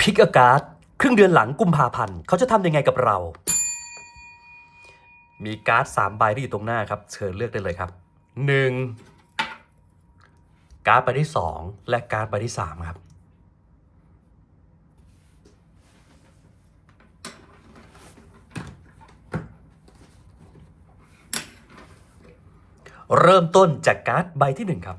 พิกอากาศครึ่งเดือนหลังกุมภาพันธ์เขาจะทำยังไงกับเรา มีการ์ดสามใบที่อยู่ตรงหน้าครับ เชิญเลือกได้เลยครับหนึ่งการ์ดใบที่สองและการ์ดใบที่สามครับ เริ่มต้นจากการ์ดใบที่หนึ่งครับ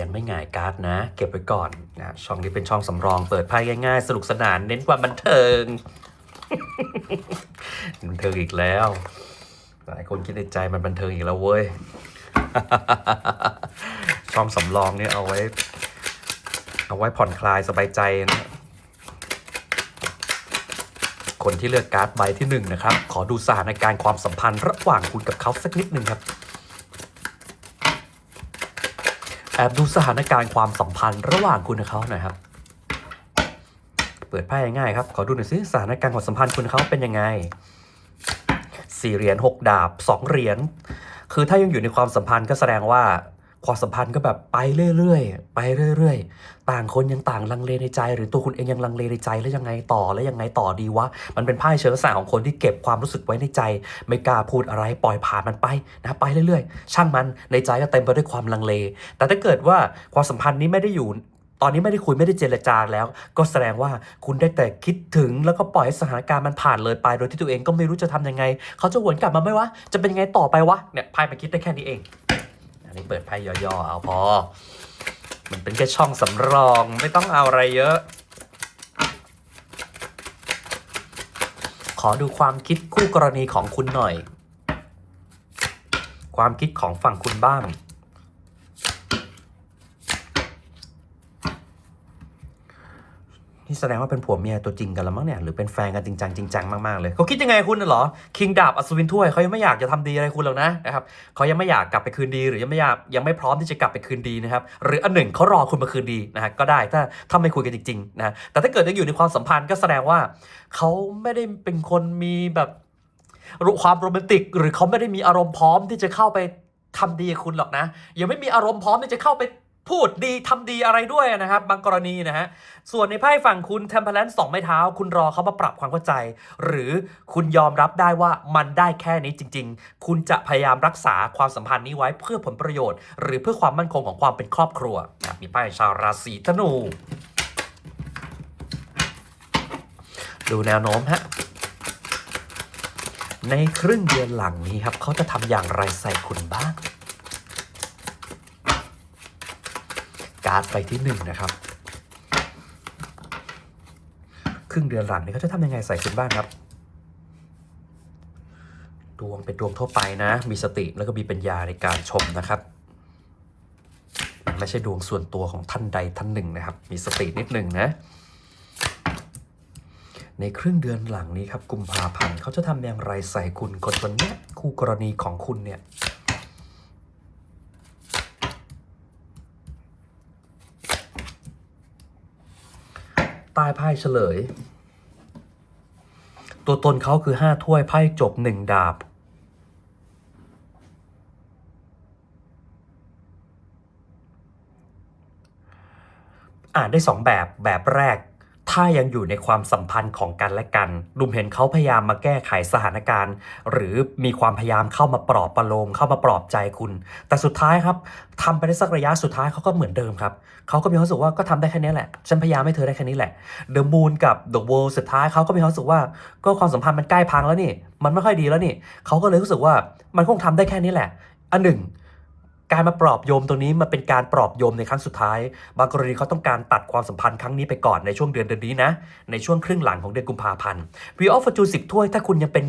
ยังไม่ง่ายการ์ดนะ เก็บไว้ก่อนนะช่องนี้เป็นช่องสำรองเปิดไพ่ง่ายๆ สนุกสนานเน้นความบันเทิงบันเทิงอีกแล้ว หลายคนคิดในใจมันบันเทิงอีกแล้วเว้ยช่องสำรองเนี่ยเอาไว้ เอาไว้ผ่อนคลายสบายใจนะคนที่เลือกการ์ดใบที่หนึ่งนะครับ ขอดูสถานการณ์ความสัมพันธ์ระหว่างคุณกับเขาสักนิดหนึ่งครับ แอบดูสถานการณ์ความสัมพันธ์ระหว่างคุณกับเขาหน่อยครับ เปิดไพ่ง่ายครับ ขอดูหน่อยสิสถานการณ์ความสัมพันธ์คุณเขาเป็นยังไงสี่เหรียญหกดาบสองเหรียญคือถ้ายังอยู่ในความสัมพันธ์ก็แสดงว่า ความสัมพันธ์ก็แบบไปเรื่อยๆ ไปเรื่อยๆ ต่างคนยังต่างลังเลในใจ หรือตัวคุณเองยังลังเลในใจแล้วยังไงต่อแล้วยังไงต่อดีวะ มันเป็นไพ่เชิงลักษณะของคนที่เก็บความรู้สึกไว้ในใจ ไม่กล้าพูดอะไรปล่อยผ่านมันไปนะไปเรื่อยๆ ช่างมันในใจก็เต็มไปด้วยความลังเล แต่ถ้าเกิดว่าความสัมพันธ์นี้ไม่ได้อยู่ตอนนี้ไม่ได้คุยไม่ได้เจรจาแล้ว ก็แสดงว่าคุณได้แต่คิดถึงแล้วก็ปล่อยให้สถานการณ์มันผ่านเลยไป โดยที่ตัวเองก็ไม่รู้จะทำยังไง เขาจะหวนกลับมาไหมวะ จะเป็นยังไงต่อไปวะเนี่ยไพ่มาคิดได้แค่นี้เอง นี้เปิดไพ่ย่อๆเอาพอ มันเป็นแค่ช่องสำรองไม่ต้องเอาอะไรเยอะ ขอดูความคิดคู่กรณีของคุณหน่อย ความคิดของฝั่งคุณบ้าง นี่แสดงว่าเป็นผัวเมียตัวจริงกันแล้วมั้งเนี่ยหรือเป็นแฟนกันจริงจังจริงจังมากๆเลยเขาคิดยังไงคุณน่ะเหรอคิงดาบอัศวินถ้วยเขายังไม่อยากจะทำดีอะไรคุณหรอกนะนะครับเขายังไม่อยากกลับไปคืนดี หรือยังไม่อยากยังไม่พร้อมที่จะกลับไปคืนดีนะครับหรืออันหนึ่งเขารอคุณมาคืนดีนะฮะก็ได้ถ้าถ้าไม่คุยกันจริงๆนะแต่ถ้าเกิดยังอยู่ในความสัมพันธ์ก็แสดงว่าเขาไม่ได้เป็นคนมีแบบความโรแมนติก หรือเขาไม่ได้มีอารมณ์พร้อมที่จะเข้าไปทำดีคุณหรอกนะยังไม่มีอารมณ์พร้อมที่จะเข้าไป พูดดีทำดีอะไรด้วยนะครับ บางกรณีนะฮะ ส่วนในไพ่ฝั่งคุณ Temperance สองไม้เท้า คุณรอเขามาปรับความเข้าใจ หรือคุณยอมรับได้ว่ามันได้แค่นี้จริง ๆ คุณจะพยายามรักษาความสัมพันธ์นี้ไว้เพื่อผลประโยชน์ หรือเพื่อความมั่นคงของความเป็นครอบครัวนะมีไพ่ชาวราศีธนู ดูแนวโน้มฮะในครึ่งเดือนหลังนี้ครับเขาจะทำอย่างไรใส่คุณบ้าง การ์ดไปที่หนึ่งนะครับ ครึ่งเดือนหลังนี้เขาจะทำยังไงใส่คุณบ้างครับ ดวงเป็นดวงทั่วไปนะ มีสติแล้วก็มีปัญญาในการชมนะครับมันไม่ใช่ดวงส่วนตัวของท่านใดท่านหนึ่งนะครับ มีสตินิดหนึ่งนะ ในครึ่งเดือนหลังนี้ครับกุมภาพันธ์เขาจะทำอย่างไรใส่คุณคนคนนี้คู่กรณีของคุณเนี่ย ใต้ไพ่เฉลย ตัวตนเขาคือห้าถ้วยไพ่จบหนึ่งดาบ อ่านได้สองแบบแบบแรก ถ้ายังอยู่ในความสัมพันธ์ของกันและกันลุมเห็นเขาพยายามมาแก้ไขสถานการณ์ หรือมีความพยายามเข้ามาปลอบประโลมเข้ามาปลอบใจคุณ แต่สุดท้ายครับทำไปได้สักระยะสุดท้ายเขาก็เหมือนเดิมครับเขาก็มีความรู้สึกว่าก็ทำได้แค่นี้แหละฉันพยายามให้เธอได้แค่นี้แหละเดอะมูนกับเดอะเวิลด์สุดท้ายเขาก็มีความรู้สึกว่าก็ความสัมพันธ์มันใกล้พังแล้วนี่ มันไม่ค่อยดีแล้วนี่เขาก็เลยรู้สึกว่ามันคงทำได้แค่นี้แหละ อันหนึ่ง การมาปลอบโยมตรงนี้มันเป็นการปลอบโยมในครั้งสุดท้าย บางกรณีเขาต้องการตัดความสัมพันธ์ครั้งนี้ไปก่อนในช่วงเดือนเดือนนี้นะ ในช่วงครึ่งหลังของเดือนกุมภาพันธ์วีออฟฟอร์จูสิบถ้วยถ้าคุณยังเป็น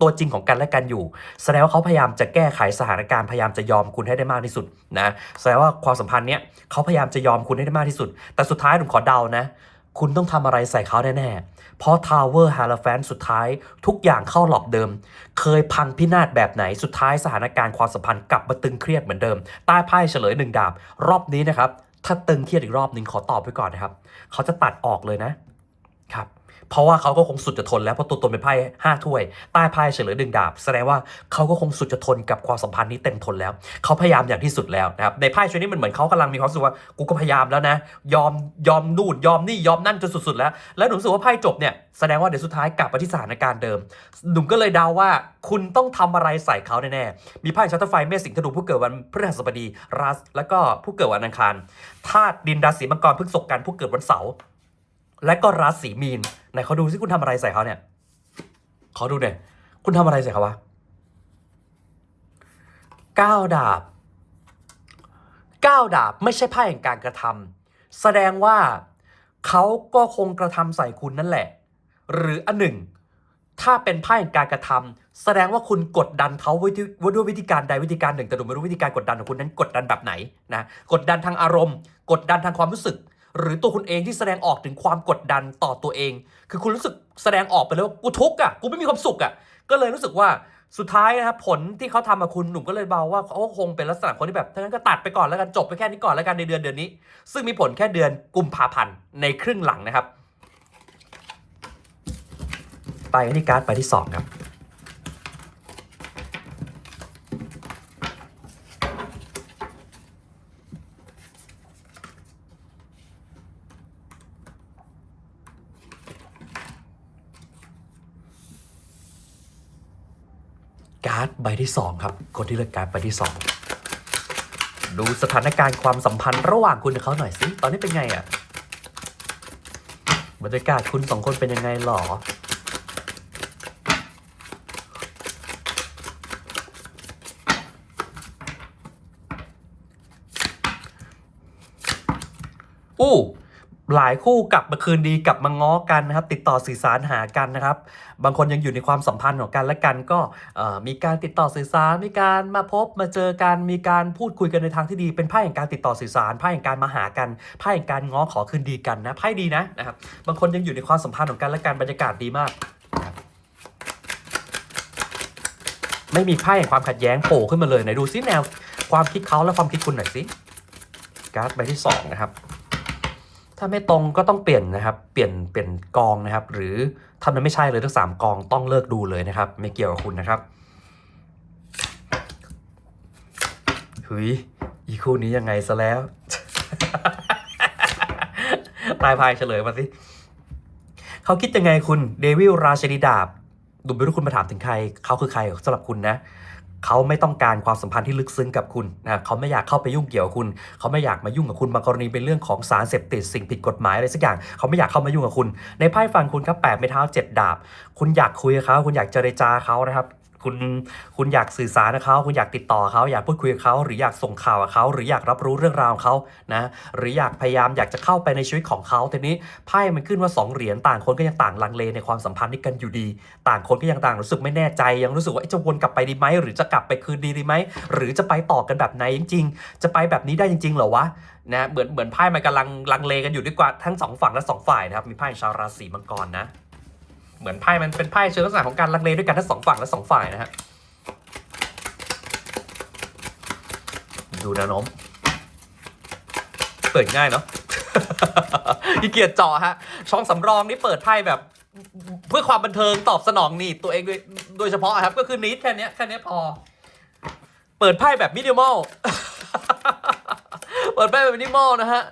ตัวจริงของกันและกันอยู่ แสดงว่าเขาพยายามจะแก้ไขสถานการณ์พยายามจะยอมคุณให้ได้มากที่สุดนะ แสดงว่าความสัมพันธ์เนี้ยเขาพยายามจะยอมคุณให้ได้มากที่สุด แต่สุดท้ายผมขอเดานะ คุณต้องทำอะไรใส่เขาแน่ๆ เพราะ Tower h a l o p h a n สุดท้ายทุกอย่างเข้าหลอกเดิม เคยพังพินาศแบบไหนสุดท้ายสถานการณ์ความสัมพันธ์กลับมาตึงเครียดเหมือนเดิม ใต้ไพ่เฉลยหนึ่งดาบ รอบนี้นะครับ ถ้าตึงเครียดอีกรอบหนึ่งขอตอบไปก่อนนะครับ เขาจะตัดออกเลยนะครับ เพราะว่าเขาก็คงสุดจะทนแล้วเพราะตัวตนเป็นไพ่ห้าถ้วย ใต้ไพ่เฉลยดึงดาบ แสดงว่าเขาก็คงสุดจะทนกับความสัมพันธ์นี้เต็มทนแล้ว เขาพยายามอย่างที่สุดแล้วนะครับในไพ่ชุดนี้มันเหมือนเขากำลังมีความรู้สึกว่ากูก็พยายามแล้วนะ ยอมยอมนู่นยอมนี่ยอมนั่นจนสุดๆแล้ว แล้วหนูรู้สึกว่าไพ่จบเนี่ยแสดงว่าเดี๋ยวสุดท้ายกลับมาที่สถานการณ์เดิมหนุ่มก็เลยเดาว่าคุณต้องทำอะไรใส่เขาแน่ๆมีไพ่ชัตเตอร์ไฟเมษสิงห์ธนูผู้เกิดวันพฤหัสบดีราสแล้วก็ผู้เกิดวันอังคารธาตุดินราศีมังกรพฤษกันผู้เกิดวันเสาร์และก็ราศีมีนไหนเขาดูสิคุณทำอะไรใส่เขาเนี่ยขอดูหน่อยคุณทำอะไรใส่เขาวะก้าดาบก้าดาบไม่ใช่ไพ่แห่งการกระทำแสดงว่าเขาก็คงกระทำใส่คุณนั่นแหละ หรืออันหนึ่ง ถ้าเป็นไพ่แห่งการกระทำแสดงว่าคุณกดดันเขาไว้ที่ว่าด้วยวิธีการใดวิธีการหนึ่งแต่หนูไม่รู้วิธีการกดดันของคุณนั้นกดดันแบบไหนนะกดดันทางอารมณ์ กดดันทางความรู้สึก หรือตัวคุณเองที่แสดงออกถึงความกดดันต่อตัวเอง คือคุณรู้สึกแสดงออกไปเลยว่ากูทุกข์อะกูไม่มีความสุขอะก็เลยรู้สึกว่าสุดท้ายนะครับผลที่เขาทำกับคุณหนุ่มก็เลยเบาว่าเขาคงเป็นลักษณะคนที่แบบถ้างั้นก็ตัดไปก่อนแล้วกันจบไปแค่นี้ก่อนแล้วกันในเดือนเดือนนี้ ซึ่งมีผลแค่เดือนกุมภาพันธ์ในครึ่งหลังนะครับ ไปกันที่การ์ดใบที่สองครับ ใบที่สองครับคนที่เลือกการใบที่สองดูสถานการณ์ความสัมพันธ์ระหว่างคุณกับเขาหน่อยสิตอนนี้เป็นไงอะบรรยากาศคุณสองคนเป็นยังไงหรอ หลายคู่กลับมาคืนดีกลับมาง้อกันนะครับ ติดต่อสื่อสารหากันนะครับ บางคนยังอยู่ในความสัมพันธ์ของกันและกันก็มีการติดต่อสื่อสาร มีการมาพบมาเจอกันมีการพูดคุยกันในทางที่ดี เป็นไพ่แห่งการติดต่อสื่อสารไพ่แห่งการมาหากันไพ่แห่งการง้อขอคืนดีกันนะไพ่ดีนะนะครับ บางคนยังอยู่ในความสัมพันธ์ของกันและกันบรรยากาศดีมาก ไม่มีไพ่แห่งความขัดแย้งโผล่ขึ้นมาเลยไหนดูซิแนวความคิดเขาและความคิดคุณหน่อยสิการ์ดใบที่สองนะครับ ถ้าไม่ตรงก็ต้องเปลี่ยนนะครับ เปลี่ยนเปลี่ยนกองนะครับ หรือถ้ามันไม่ใช่เลยทั้งสามกองต้องเลิกดูเลยนะครับ ไม่เกี่ยวกับคุณนะครับหุยอีคู่นี้ยังไงซะแล้วตายพายเฉลยมาสิเขาคิดยังไงคุณเดวิลราชนีดาบดูไม่รู้คุณมาถามถึงใคร เขาคือใครสำหรับคุณนะ เขาไม่ต้องการความสัมพันธ์ที่ลึกซึ้งกับคุณนะเขาไม่อยากเข้าไปยุ่งเกี่ยวกับคุณ เขาไม่อยากมายุ่งกับคุณบางกรณีเป็นเรื่องของสารเสพติดสิ่งผิดกฎหมายอะไรสักอย่าง เขาไม่อยากเข้ามายุ่งกับคุณ ในไพ่ฟังคุณครับแปดไม้เท้าเจ็ดดาบ คุณอยากคุยกับเขาคุณอยากเจรจาเขานะครับ คุณคุณอยากสื่อสารกับเขาคุณอยากติดต่อเขาอยากพูดคุยกับเขาหรืออยากส่งข่าวกับเขาหรืออยากรับรู้เรื่องราวของเขานะหรืออยากพยายามอยากจะเข้าไปในชีวิตของเขาทีนี้ไพ่มันขึ้นว่าสองเหรียญต่างคนก็ยังต่างลังเลในความสัมพันธ์นี้กันอยู่ดี ต่างคนก็ยังต่างรู้สึกไม่แน่ใจ ยังรู้สึกว่าจะวนกลับไปดีไหมหรือจะกลับไปคืนดีดีไหมหรือจะไปต่อกันแบบไหนจริง ๆ จะไปแบบนี้ได้จริงๆเหรอวะนะเหมือนเหมือนไพ่มันกำลังลังเลกันอยู่ดีกว่าทั้งสองฝั่งและสองฝ่ายนะครับมีไพ่ชาวราศีมังกรนะ เหมือนไพ่มันเป็นไพ่เชิงลักษณะของการลังเลด้วยกันทั้งสองฝั่งและสองฝ่ายนะฮะดูนวโน้มเปิดง่ายเนาะขี้เกียจจาะฮะ ช่องสำรองนี่เปิดไพ่แบบ เพื่อความบันเทิงตอบสนองนี่ตัวเองโดยโดยเฉพาะครับ ก็คือนิดแค่นี้แค่นี้พอ เปิดไพ่แบบมินิมอลเปิดไพ่แบบมินิมอลนะฮะ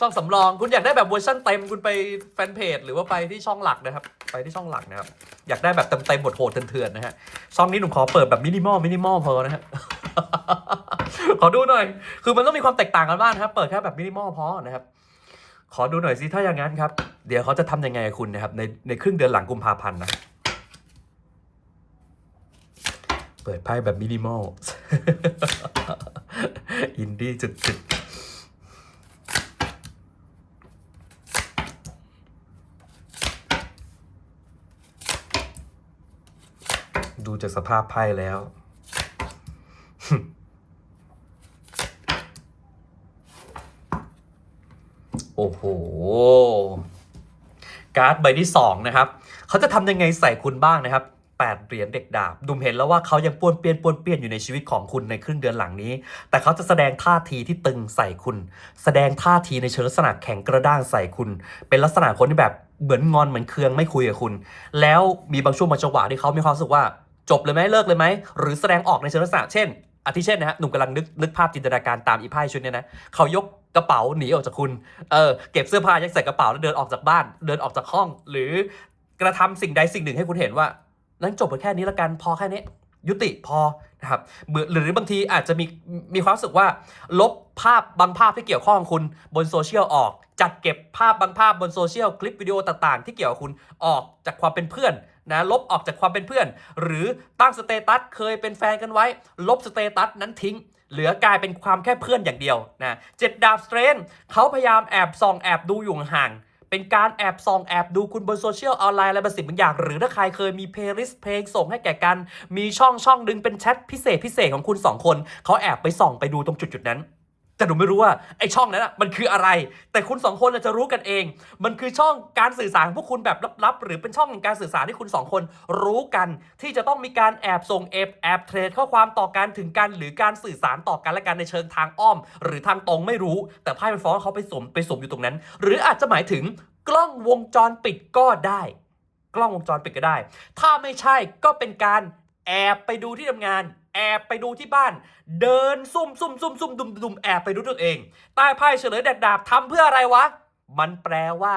ช่องสำรองคุณอยากได้แบบเวอร์ชันเต็มคุณไปแฟนเพจหรือว่าไปที่ช่องหลักนะครับ ไปที่ช่องหลักนะครับ อยากได้แบบเต็มเต็มๆบทโหดเถื่อนๆนะฮะช่องนี้หนุ่มขอเปิดแบบมินิมอลมินิมอลพอนะฮะขอดูหน่อย คือมันต้องมีความแตกต่างกันบ้างนะครับ เปิดแค่แบบมินิมอลพอนะครับ ขอดูหน่อยสิถ้าอย่างนั้นครับ เดี๋ยวเขาจะทำยังไงกับคุณนะครับ ในในครึ่งเดือนหลังกุมภาพันธ์นะ เปิดไพ่แบบมินิมอล อินดี้จุดๆ ดูจากสภาพไพ่แล้ว โอ้โห การ์ดใบที่สองนะครับ เขาจะทำยังไงใส่คุณบ้างนะครับ8เหรียญเด็กดาบดุมเห็นแล้วว่าเขายังป้วนเปี้ยนป้วนเปี้ยนอยู่ในชีวิตของคุณในครึ่งเดือนหลังนี้ แต่เขาจะแสดงท่าทีที่ตึงใส่คุณ แสดงท่าทีในเชิงลักษณะแข็งกระด้างใส่คุณ เป็นลักษณะคนที่แบบเหมือนงอนเหมือนเคืองไม่คุยกับคุณ แล้วมีบางช่วงบางจังหวะที่เขามีความรู้สึกว่า จบเลยไหมเลิกเลยไหม หรือแสดงออกในเชิงลักษณะเช่นอาทิเช่นนะฮะหนุ่มกำลังนึกนึกภาพจินตนาการตามอีพ่ชุดเนี้ยนะเขายกกระเป๋าหนีออกจากคุณเออเก็บเสื้อผ้ายัดใส่กระเป๋าแล้วเดินออกจากบ้าน เดินออกจากห้อง หรือกระทำสิ่งใดสิ่งหนึ่งให้คุณเห็นว่า นั้นจบไปแค่นี้ละกันพอแค่นี้ ยุติพอนะครับหรือบางทีอาจจะมีมีความรู้สึกว่า ลบภาพบางภาพที่เกี่ยวข้องคุณบนโซเชียลออกจัดเก็บภาพบางภาพบนโซเชียลคลิปวิดีโอต่างๆ ที่เกี่ยวกับคุณออกจากความเป็นเพื่อน นะลบออกจากความเป็นเพื่อน หรือตั้งสเตตัสเคยเป็นแฟนกันไว้ ลบสเตตัสนั้นทิ้ง เหลือกลายเป็นความแค่เพื่อนอย่างเดียวนะเจ็ดดาบสเตรนเขาพยายามแอบส่องแอบดูอยู่ห่างเป็นการแอบส่องแอบดูคุณบนโซเชียลออนไลน์อะไรบางสิ่งบางอย่าง หรือถ้าใครเคยมีเพลย์ลิสต์เพลงส่งให้แก่กัน มีช่องช่องดึงเป็นแชทพิเศษพิเศษของคุณสองคน เขาแอบไปส่องไปดูตรงจุดจุดนั้น แต่หนูไม่รู้ว่าไอช่องนั้นอะมันคืออะไร แต่คุณสองคนจะรู้กันเอง มันคือช่องการสื่อสารของพวกคุณแบบลับๆ หรือเป็นช่องแห่งการสื่อสารที่คุณสองคนรู้กัน ที่จะต้องมีการแอบส่งแอบแอบเทรดข้อความต่อกันถึงกัน หรือการสื่อสารต่อกันและกันในเชิงทางอ้อม หรือทางตรงไม่รู้ แต่ไพ่มันฟ้องเขาไปสมไปสมอยู่ตรงนั้น หรืออาจจะหมายถึงกล้องวงจรปิดก็ได้ กล้องวงจรปิดก็ได้ ถ้าไม่ใช่ก็เป็นการแอบไปดูที่ทำงาน แอบไปดูที่บ้าน เดินซุ่มซุ่มซุ่มซุ่มดุมดุมแอบไปดูตัวเอง ใต้ไพ่เฉลยแดกดาบทำเพื่ออะไรวะ มันแปลว่า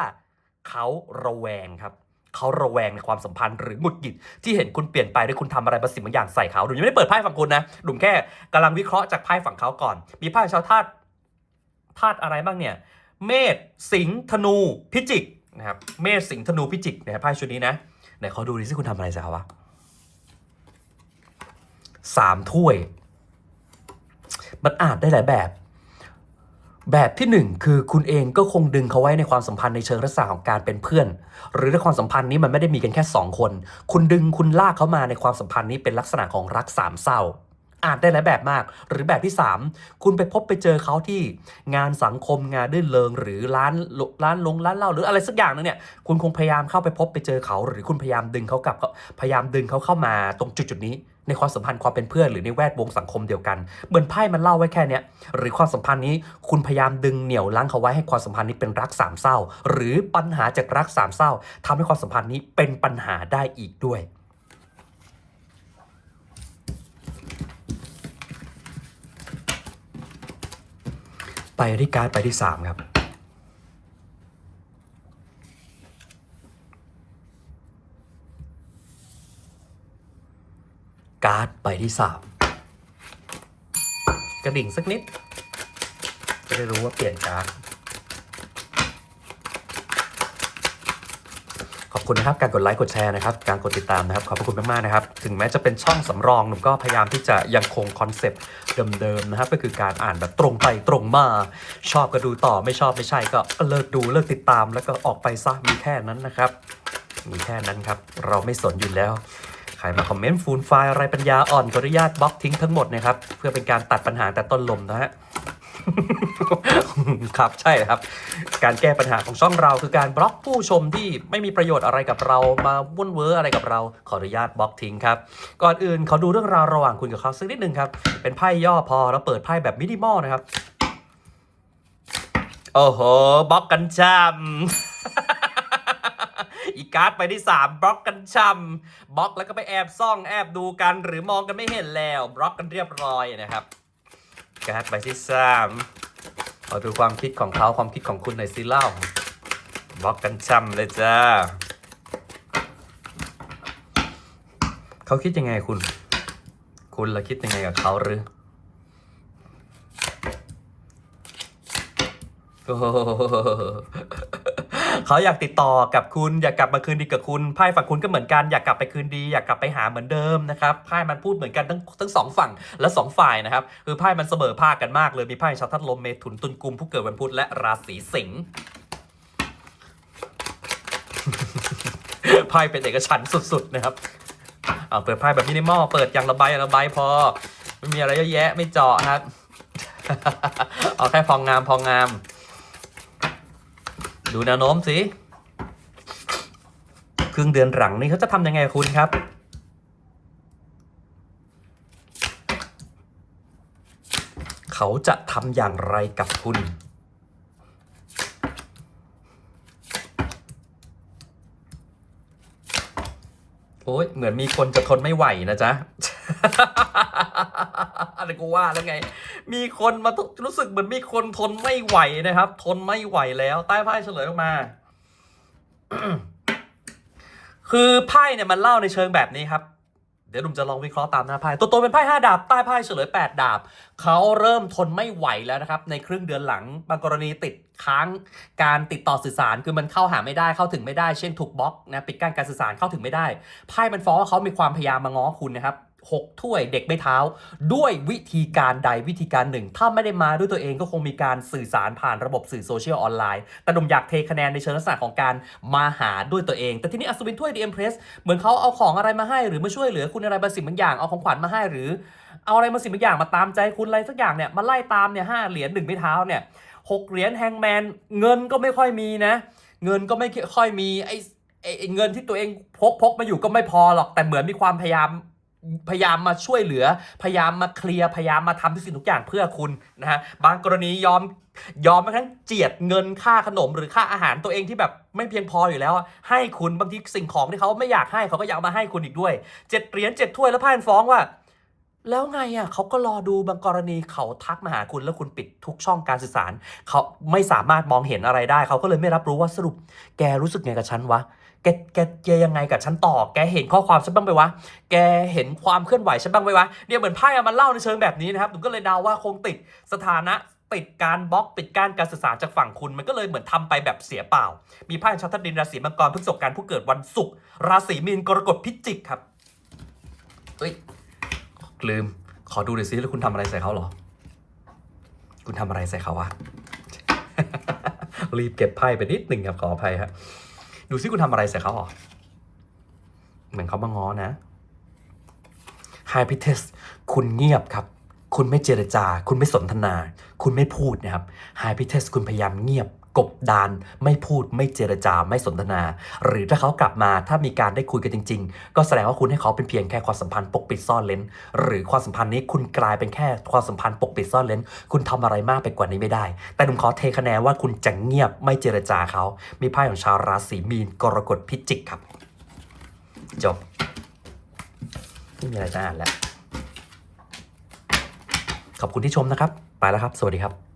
เขาระแวงครับเขาระแวงในความสัมพันธ์หรือหงุดหงิดที่เห็นคุณเปลี่ยนไปด้วยคุณทำอะไรบางสิ่งบางอย่างใส่เขาดุมยังไม่ได้เปิดไพ่ฝั่งคุณนะดุมแค่กำลังวิเคราะห์จากไพ่ฝั่งเขาก่อน มีไพ่ชาวธาตุธาตุอะไรบ้างเนี่ย เมษสิงห์ธนูพิจิกนะครับเมษสิงห์ธนูพิจิกเนี่ยไพ่ชุดนี้นะไหนขอดูดิสิคุณทำอะไรใส่เขาวะ สามถ้วย มันอาจได้หลายแบบ แบบที่หนึ่งคือคุณเองก็คงดึงเขาไว้ในความสัมพันธ์ในเชิงลักษณะของการเป็นเพื่อน หรือในความสัมพันธ์นี้มันไม่ได้มีกันแค่สองคน คุณดึงคุณลากเขามาในความสัมพันธ์นี้เป็นลักษณะของรักสามเศร้าอาจได้หลายแบบมาก หรือแบบที่ 3 คุณไปพบไปเจอเขาที่งานสังคมงานรื่นเริง หรือร้านร้านลงร้านเหล้าหรืออะไรสักอย่างนึงเนี่ย คุณคงพยายามเข้าไปพบไปเจอเขา หรือคุณพยายามดึงเขากลับพยายามดึงเขาเข้ามาตรงจุดจุดนี้ ในความสัมพันธ์ความเป็นเพื่อนหรือในแวดวงสังคมเดียวกัน เหมือนไพ่มันเล่าไว้แค่นี้หรือความสัมพันธ์นี้คุณพยายามดึงเหนี่ยวรั้งเขาไว้ให้ความสัมพันธ์นี้เป็นรักสามเศร้า หรือปัญหาจากรักสามเศร้าทำให้ความสัมพันธ์นี้เป็นปัญหาได้อีกด้วยไปที่การ์ไปที่สามครับ การ์ดไปที่สามกระดิ่งสักนิด จะได้รู้ว่าเปลี่ยนการ์ดขอบคุณนะครับการกดไลค์กดแชร์นะครับ การกดติดตามนะครับ ขอบพระคุณมากๆนะครับ ถึงแม้จะเป็นช่องสำรองหนุ่มก็พยายามที่จะยังคงคอนเซปต์เดิมๆนะครับ ก็คือการอ่านแบบตรงไปตรงมา ชอบก็ดูต่อไม่ชอบไม่ใช่ก็ก็เลิกดูเลิกติดตามแล้วก็ออกไปซะมีแค่นั้นนะครับ มีแค่นั้นครับ เราไม่สนอยู่แล้ว ใครมาคอมเมนต์ฟูลไฟล์อะไรปัญญาอ่อนขออนุญาตบล็อกทิ้งทั้งหมดนะครับ เพื่อเป็นการตัดปัญหาแต่ต้นลมนะฮะครับใช่ครับ การแก้ปัญหาของช่องเราคือการบล็อกผู้ชมที่ไม่มีประโยชน์อะไรกับเรามาวุ่นเวอร์อะไรกับเรา ขออนุญาตบล็อกทิ้งครับ ก่อนอื่นขอดูเรื่องราวระหว่างคุณกับเขาสักนิดนึงครับ เป็นไพ่ย่อพอแล้วเปิดไพ่แบบมินิมอลนะครับ โอ้โหบล็อกกันช้ำ อีการ์ดไปที่ 3 บล็อกกันช้ำบล็อกแล้วก็ไปแอบซ่องแอบดูกัน หรือมองกันไม่เห็นแล้วบล็อกกันเรียบร้อยนะครับ การ์ดใบที่สามขอดูความคิดของเขาความคิดของคุณหน่อยสิเล่าบล็อกกันช่ำเลยจ้าเขาคิดยังไงคุณ คุณละคิดยังไงกับเขาหรือโอ้ เขาอยากติดต่อกับคุณอยากกลับมาคืนดีกับคุณไพ่ฝั่งคุณก็เหมือนกันอยากกลับไปคืนดี อยากกลับไปหาเหมือนเดิมนะครับไพ่มันพูดเหมือนกันทั้งทั้งสองฝั่งและสองฝ่ายนะครับคือไพ่มันเสมอภาคกันมากเลยมีไพ่ชาวทัดลมเมถุนตุลกุมผู้เกิดวันพุธและราศีสิงห์ไพ่เป็นเอกฉันท์สุดๆนะครับเอาเปิดไพ่แบบมินิมอลเปิดอย่างระบายระบายพอไม่มีอะไรเยอะแยะไม่เจาะครับเอาแค่พองงามพองงาม ดูแนวโน้มสิครึ่งเดือนหลังนี้เขาจะทำยังไงคุณครับ เขาจะทำอย่างไรกับคุณ โอ้ยเหมือนมีคนจะทนไม่ไหวนะจ๊ะ อะไรกูว่าแล้วไง มีคนมาทุรู้สึกเหมือนมีคนทนไม่ไหวนะครับ ทนไม่ไหวแล้ว ใต้ไพ่เฉลยออกมา คือไพ่เนี่ยมันเล่าในเชิงแบบนี้ครับเดี๋ยวดุมจะลองวิเคราะห์ตามหน้าไพ่ตัวตัวเป็นไพ่ห้าดาบใต้ไพ่เฉลย 8 ดาบเขาเริ่มทนไม่ไหวแล้วนะครับในครึ่งเดือนหลังบางกรณีติดค้างการติดต่อสื่อสารคือมันเข้าหาไม่ได้เข้าถึงไม่ได้เช่นถูกบล็อกนะปิดกั้นการสื่อสารเข้าถึงไม่ได้ไพ่มันฟ้องว่าเขามีความพยายามมาง้อคุณนะครับ หกถ้วยเด็กไม่เท้า ด้วยวิธีการใดวิธีการหนึ่ง ถ้าไม่ได้มาด้วยตัวเองก็คงมีการสื่อสารผ่านระบบสื่อโซเชียลออนไลน์ แต่หนุ่มอยากเทคะแนนในเชิงลักษณะของการมาหาด้วยตัวเอง แต่ทีนี้อัศวินถ้วยดีเอ็มเพรสเหมือนเขาเอาของอะไรมาให้หรือมาช่วยเหลือคุณอะไรบางสิ่งบางอย่างเอาของขวัญมาให้หรือ เอาอะไรมาสิ่งบางอย่างมาตามใจคุณอะไรสักอย่างเนี่ยมาไล่ตามเนี่ยห้าเหรียญหนึ่งไม่เท้าเนี่ยหกเหรียญแฮงแมนเงินก็ไม่ค่อยมีนะ เงินก็ไม่ค่อยมีไอ้ไอ้ไอ้เงินที่ตัวเองพกพกมาอยู่ก็ไม่พอหรอกแต่เหมือนมีความพยายาม พยายามมาช่วยเหลือ พยายามมาเคลียร์ พยายามมาทำทุกสิ่งทุกอย่างเพื่อคุณนะฮะ บางกรณียอมยอมแม้ทั่งเจียดเงินค่าขนมหรือค่าอาหารตัวเองที่แบบไม่เพียงพออยู่แล้วให้คุณบางทีสิ่งของที่เขาไม่อยากให้เขาก็อยากมาให้คุณอีกด้วยเจ็ดเหรียญเจ็ดถ้วยแล้วพ่านฟ้องว่า แล้วไงอะเขาก็รอดูบางกรณีเขาทักมาหาคุณแล้วคุณปิดทุกช่องการสื่อสาร เขาไม่สามารถมองเห็นอะไรได้ เขาก็เลยไม่รับรู้ว่าสรุป แกรู้สึกไงกับฉันวะ แกแกแกยังไงกับฉันต่อ แกเห็นข้อความฉันบ้างไหมวะ แกเห็นความเคลื่อนไหวฉันบ้างไหมวะ เนี่ยเหมือนไพ่อะมันเล่าในเชิงแบบนี้นะครับ ผมก็เลยเดาว่าคงติดสถานะปิดการบล็อกปิดการการสื่อสารจากฝั่งคุณ มันก็เลยเหมือนทำไปแบบเสียเปล่า มีไพ่ชัตดินราศีมังกรพฤกษการผู้เกิดวันศุกร์ราศีมีนกรกฎพิจิกครับเฮ้ยลืม ขอดูหน่อยซิแล้วคุณทำอะไรใส่เขาเหรอ คุณทำอะไรใส่เขาวะรีบเก็บไพ่ไปนิดหนึ่งครับขออภัยครับ ดูซิคุณทำอะไรใส่เขาหรอ เหมือนเขามาง้อนะไฮพิเทสคุณเงียบครับ คุณไม่เจรจา คุณไม่สนทนา คุณไม่พูดนะครับไฮพิเทสคุณพยายามเงียบ กบดาน ไม่พูดไม่เจรจาไม่สนทนา หรือถ้าเขากลับมาถ้ามีการได้คุยกันจริง ๆ ก็แสดงว่าคุณให้เขาเป็นเพียงแค่ความสัมพันธ์ปกปิดซ่อนเลนหรือความสัมพันธ์นี้คุณกลายเป็นแค่ความสัมพันธ์ปกปิดซ่อนเลนคุณทำอะไรมากไปกว่านี้ไม่ได้ แต่หนุ่มขอเทคะแนนว่าคุณจะเงียบไม่เจรจาเขา มีไพ่ของชาวราศีมีนกรกฎพิจิกครับ จบไม่มีอะไรจะอ่านแล้วขอบคุณที่ชมนะครับ ไปแล้วครับ สวัสดีครับ